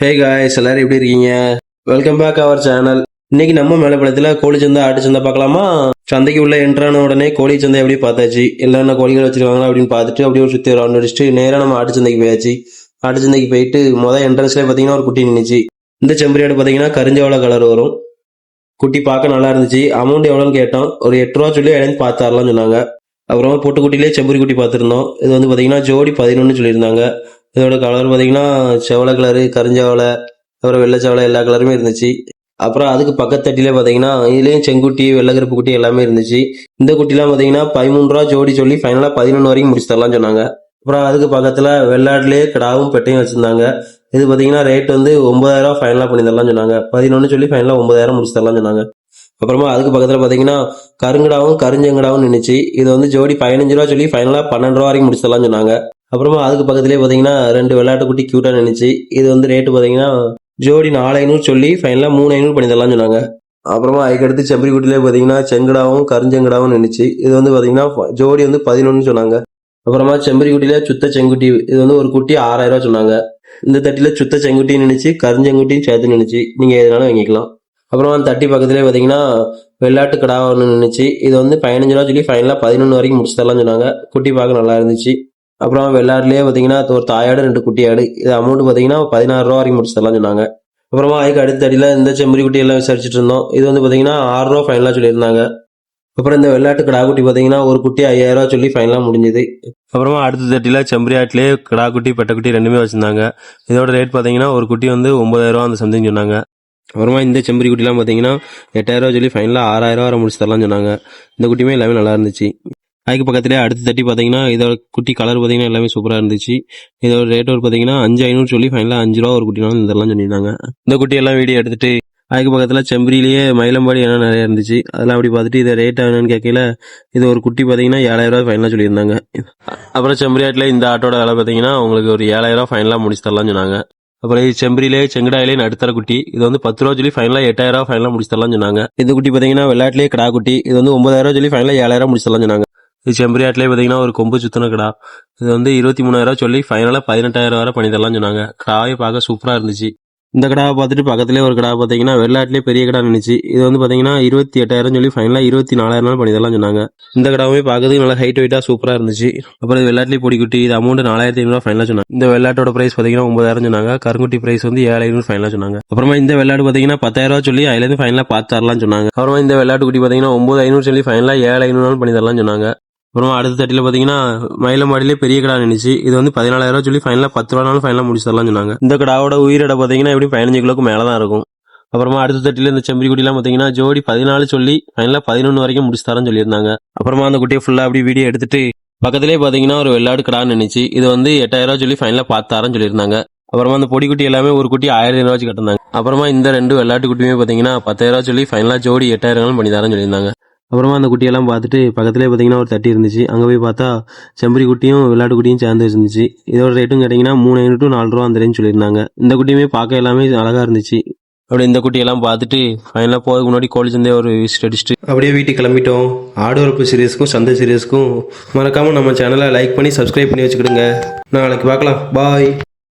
Hey guys எல்லாரும் எப்படி இருக்கீங்க? வெல்கம் பேக் அவர் சேனல் இன்னைக்கு நம்ம மேலப்படத்தில் கோழி சந்தை ஆட்டு சந்தை பார்க்கலாமா? சந்தைக்கு உள்ள என்ட்ரான உடனே கோழி சந்தை எப்படி பார்த்தாச்சு? என்னென்ன கோழிகள் வச்சிருக்காங்களா அப்படின்னு பார்த்துட்டு அப்படியே ஒரு சுற்றி ரவுண்ட் அடிச்சுட்டு நேராக நம்ம ஆட்டு சந்தைக்கு போயாச்சு. ஆட்டு சந்தைக்கு போயிட்டு மொதல் என்ட்ரன்ஸ்லேயே பார்த்தீங்கன்னா ஒரு குட்டி நின்றுச்சு இந்த செம்பரியாடு பார்த்தீங்கன்னா கரிஞ்சவள கலர் வரும். குட்டி பார்க்க நல்லா இருந்துச்சு. அமௌண்ட் எவ்வளோன்னு கேட்டோம். ஒரு எட்டு ரூபா சொல்லி இடைந்து பார்த்தாரலாம்னு சொன்னாங்க. அப்புறமா பொட்டு செம்பரி குட்டி பார்த்துருந்தோம். இது வந்து பார்த்தீங்கன்னா ஜோடி பதினொன்று சொல்லியிருந்தாங்க. இதோட கலர் பார்த்தீங்கன்னா செவலை கலரு கருஞ்சவலை அப்புறம் வெள்ளை எல்லா கலருமே இருந்துச்சு. அப்புறம் அதுக்கு பக்கத்தட்டிலே பார்த்தீங்கன்னா இதுலேயும் செங்குட்டி வெள்ளை குட்டி எல்லாமே இருந்துச்சு. இந்த குட்டிலாம் பார்த்தீங்கன்னா பதிமூணு ரூபா ஜோடி சொல்லி ஃபைனலாக பதினொன்று வரைக்கும் முடிச்சு தரலாம்னு சொன்னாங்க. அப்புறம் அதுக்கு பக்கத்தில் வெள்ளாட்லேயே கிடாவும் பெட்டையும் வச்சுருந்தாங்க. இது பார்த்தீங்கன்னா ரேட் வந்து ஒன்பதாயிரம் ஃபைனலாக பண்ணி தரலாம்னு சொன்னாங்க. பதினொன்று சொல்லி ஃபைனலாக ஒன்பதாயிரம் முடிச்சு தரலாம்னு சொன்னாங்க. அப்புறமா அதுக்கு பக்கத்தில் பார்த்தீங்கன்னா கருங்கடாவும் கருஞ்சங்கடாவும் நின்றுச்சு இது வந்து ஜோடி பதினஞ்சு ரூபா சொல்லி ஃபைனலாக பன்னெண்டு ரூபா வரைக்கும் முடிச்சு தரலாம்னு சொன்னாங்க. அப்புறமா அதுக்கு பக்கத்துலேயே பார்த்தீங்கன்னா ரெண்டு வெள்ளாட்டு குட்டி க்யூட்டாக நின்றுச்சு இது வந்து ரேட்டு பார்த்தீங்கன்னா ஜோடி நாலு ஐநூறு சொல்லி ஃபைனலாக மூணு ஐநூறு பண்ணி தரலாம்னு சொன்னாங்க. அப்புறமா அதுக்கடுத்து செம்பரி குட்டிலே பார்த்தீங்கன்னா செங்கடாவும் கருஞ்செங்கடாவும் நின்றுச்சு இது வந்து பார்த்தீங்கன்னா ஜோடி வந்து பதினொன்று சொன்னாங்க. அப்புறமா செம்பரி குட்டியில சுத்த செங்குட்டி இது வந்து ஒரு குட்டி ஆறாயிரம் ரூபா சொன்னாங்க. இந்த தட்டில சுத்த செங்குட்டின்னு நின்றுச்சு கருஞ்செங்குட்டியும் சேர்த்து நின்றுச்சு நீங்கள் எதுனாலும் வாங்கிக்கலாம். அப்புறமா அந்த தட்டி பக்கத்துலேயே பார்த்தீங்கன்னா வெள்ளாட்டு கடா ஒன்று நின்றுச்சு இது வந்து பதினஞ்சு ரூபா சொல்லி ஃபைனலாக பதினொன்று வரைக்கும் முடிச்சு தரலாம்னு சொன்னாங்க. குட்டி பார்க்க நல்லா இருந்துச்சு. அப்புறம் வெள்ளாடுலேயே பார்த்தீங்கன்னா ஒரு தாயாடு ரெண்டு குட்டி ஆடு இது அமௌண்ட் பார்த்தீங்கன்னா பதினாறு ரூபா வரைக்கும் முடிச்சு சொன்னாங்க. அப்புறமா அதுக்கு அடுத்த அடியில் இந்த செம்மறி குட்டி எல்லாம் விசாரிச்சுட்டு இருந்தோம். இது வந்து பார்த்தீங்கன்னா ஆறு ரூபா ஃபைனலாக சொல்லியிருந்தாங்க. அப்புறம் இந்த வெள்ளாட்டு கிடா குட்டி பார்த்தீங்கன்னா ஒரு குட்டி ஐயாயிரம் ரூபா சொல்லி ஃபைனலாக முடிஞ்சது. அப்புறமா அடுத்த தட்டியில் செம்பரி ஆட்டிலே கிடா குட்டி ரெண்டுமே வச்சுருந்தாங்க. இதோட ரேட் பார்த்தீங்கன்னா ஒரு குட்டி வந்து ஒன்பதாயிரம் ரூபா அந்த சம்திங் சொன்னாங்க. அப்புறமா இந்த செம்பரி குட்டிலாம் பார்த்தீங்கன்னா எட்டாயிரம் ரூபா சொல்லி ஃபைனலாக ஆறாயிரம் ரூபா வரை முடிச்சு தரலாம்னு சொன்னாங்க. இந்த குட்டியுமே எல்லாமே நல்லா இருந்துச்சு. அதுக்கு பக்கத்துலேயே அடுத்த தட்டி பார்த்தீங்கன்னா இதோட குட்டி கலர் பார்த்தீங்கன்னா எல்லாமே சூப்பராக இருந்துச்சு. இதோட ரேட் ஒரு பார்த்தீங்கன்னா அஞ்சு ஐநூறு சொல்லி ஃபைனலாக அஞ்சு ரூபா ஒரு குட்டினாலும் இதெல்லாம் சொல்லியிருந்தாங்க. இந்த குட்டி எல்லாம் வீடியோ எடுத்துட்டு அதுக்கு பக்கத்தில் செம்பரியிலேயே மயிலம்பாடி என்ன நிறைய இருந்துச்சு. அதெல்லாம் அப்படி பார்த்துட்டு இதை ரேட் என்னன்னு கேட்கல இது ஒரு குட்டி பார்த்தீங்கன்னா ஏழாயிரம் ரூபாய் ஃபைனலாக சொல்லியிருந்தாங்க. அப்புறம் செம்பரி ஆட்டில் இந்த ஆட்டோட விலை பார்த்தீங்கன்னா உங்களுக்கு ஒரு ஏழாயிரம் ஃபைனலாக முடிச்சு தரலாம்னு சொன்னாங்க. அப்புறம் இது செம்பரியிலே செங்கடாயிலே நடுத்தர குட்டி. இது வந்து பத்து ரூபா சொல்லி ஃபைனலாக எட்டாயிரம் ஃபைனலாக முடிச்சு தரலாம்னு சொன்னாங்க. இந்த குட்டி பார்த்தீங்கன்னா வெள்ளாட்டிலே கடா குட்டி. இது வந்து ஒன்பதாயிரம் சொல்லி ஃபைனலாக ஏழாயிரம் முடிச்சு தரலாம்னு சொன்னாங்க. இது ஆட்டிலே பார்த்தீங்கன்னா ஒரு கொம்பு சுத்தின கடா இது வந்து இருபத்தி மூணாயிரம் சொல்லி ஃபைனலாக பதினெட்டாயிரம் வரை பண்ணி தரலாம்னு சொன்னாங்க. கடாவே பார்க்க சூப்பராக இருந்துச்சு. இந்த கடாவை பார்த்துட்டு பக்கத்துலேயே ஒரு கடா பார்த்தீங்கன்னா வெள்ளாட்டிலே பெரிய கடா நின்றுச்சு இது வந்து பார்த்தீங்கன்னா இருபத்தி எட்டாயிரம் சொல்லி ஃபைனலாக இருபத்தி நாலாயிரம் பண்ணி தரலாம் சொன்னாங்க. இந்த கடாவுமே பார்க்கறதுக்கு நல்லா ஹைட் வெயிட்டாக சூப்பராக இருந்துச்சு. அப்புறம் இது வெள்ளாட்டிலே பொடி குட்டி இது அமௌண்ட் நாலாயிரத்தி ஐநூறுவா ஃபைனலாக சொன்னாங்க. இந்த வெள்ளாட்டோட பிரைஸ் பார்த்தீங்கன்னா ஒன்பதாயிரம் சொன்னாங்க. கருங்குட்டி பிரைஸ் வந்து ஏழு ஐநூறு ஃபைனலாக சொன்னாங்க. அப்புறமா இந்த வெள்ளாடு பார்த்தீங்கன்னா பத்தாயிரம் ரூபா சொல்லி அதுலேருந்து ஃபைனலாக பார்த்து தரலாம்னு சொன்னாங்க. அப்புறமா இந்த வெள்ளாட்டு குட்டி பார்த்தீங்கன்னா ஒன்பது ஐநூறு சொல்லி ஃபைனலாக ஏழு ஐநூறு பண்ணி தரலாம்னு சொன்னாங்க. அப்புறமா அடுத்த தட்டியில் பார்த்தீங்கன்னா மயிலம்பாடியிலே பெரிய கடா நினைச்சு இது வந்து பதினாலாயிரம் சொல்லி ஃபைனலாக பத்து ரூபானாலும் ஃபைனலாக முடிச்சு தரலாம்னு சொன்னாங்க. இந்த கடாவோட உயிரிட பார்த்தீங்கன்னா எப்படி பதினஞ்சு கிலோக்கு மேலே தான் இருக்கும். அப்புறமா அடுத்த தட்டில இந்த செம்பரி குட்டிலாம் பார்த்தீங்கன்னா ஜோடி பதினாலு சொல்லி ஃபைனலாக பதினொன்று வரைக்கும் முடிச்சு தரேன்னு சொல்லியிருந்தாங்க. அப்புறமா அந்த குட்டியை ஃபுல்லாக அப்படி வீடியோ எடுத்துட்டு பக்கத்திலே பார்த்தீங்கன்னா ஒரு வெள்ளாடு கடான்னு நினைச்சு இது வந்து எட்டாயிரம் ரூபா சொல்லி ஃபைனலாக பார்த்து தரேன்னு சொல்லியிருந்தாங்க. அப்புறமா அந்த பொடி குட்டி எல்லாமே ஒரு குட்டி ஆயிரம் ஐநூறு வச்சு கட்டினாங்க. அப்புறமா இந்த ரெண்டு வெள்ளாட்டு குட்டியுமே பார்த்தீங்கன்னா பத்தாயிரம் சொல்லி ஃபைனலாக ஜோடி எட்டாயிரம் பண்ணி தரேன்னு சொல்லியிருந்தாங்க. அப்புறமா அந்த குட்டியெல்லாம் பார்த்துட்டு பக்கத்துலேயே பார்த்தீங்கன்னா ஒரு தட்டி இருந்துச்சு. அங்கே போய் பார்த்தா செம்பரி குட்டியும் விளையாட்டு குட்டியும் சேர்ந்து வச்சிருந்துச்சு. இதோட ரேட்டும் கேட்டிங்கன்னா மூணு ஐநூறு டு நாலு ரூபா அந்த ரேஞ்ச் சொல்லியிருந்தாங்க. இந்த குட்டியுமே பார்க்க எல்லாமே அழகாக இருந்துச்சு. அப்படி இந்த குட்டியெல்லாம் பார்த்துட்டு ஃபைனலாக போகிறதுக்கு முன்னாடி கோழி சந்தையை ஒரு விசிட் அடிச்சுட்டு அப்படியே வீட்டுக்கு கிளம்பிட்டோம். ஆடு உறுப்பு சீரியஸ்க்கும் சந்தை சீரியஸ்க்கும் மறக்காமல் நம்ம சேனலை லைக் பண்ணி சப்ஸ்கிரைப் பண்ணி வச்சுக்கிடுங்க. நாளைக்கு பார்க்கலாம். பாய்